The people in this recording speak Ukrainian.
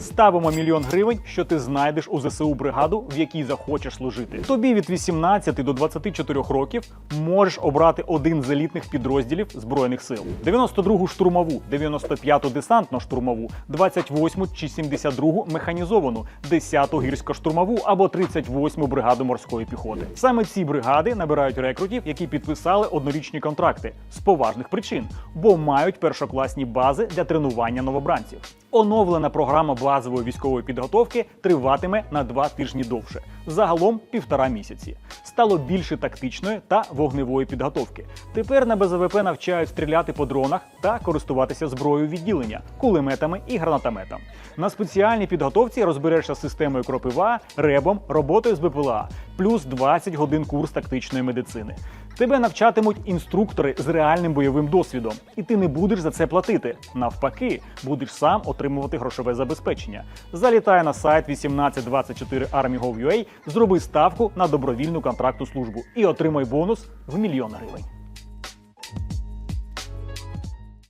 Ставимо мільйон гривень, що ти знайдеш у ЗСУ бригаду, в якій захочеш служити. Тобі від 18 до 24 років можеш обрати один з елітних підрозділів збройних сил: 92-гу штурмову, 95-ту десантно-штурмову, 28-му чи 72-гу механізовану, 10-ту гірсько-штурмову або 38-му бригаду морської піхоти. Саме ці бригади набирають рекрутів, які підписали однорічні контракти з поважних причин, бо мають першокласні бази для тренування новобранців. Оновлена програма базової військової підготовки триватиме на два тижні довше, загалом півтора місяці. Стало більше тактичної та вогневої підготовки. Тепер на БЗВП навчають стріляти по дронах та користуватися зброєю відділення, кулеметами і гранатометом. На спеціальній підготовці розберешся з системою кропива, ребом, роботою з БПЛА, плюс 20 годин курс тактичної медицини. Тебе навчатимуть інструктори з реальним бойовим досвідом, і ти не будеш за це платити. Навпаки, будеш сам отримувати грошове забезпечення. Залітай на сайт 1824 army.gov.ua, зроби ставку на добровільну контрактну службу і отримай бонус в мільйон гривень.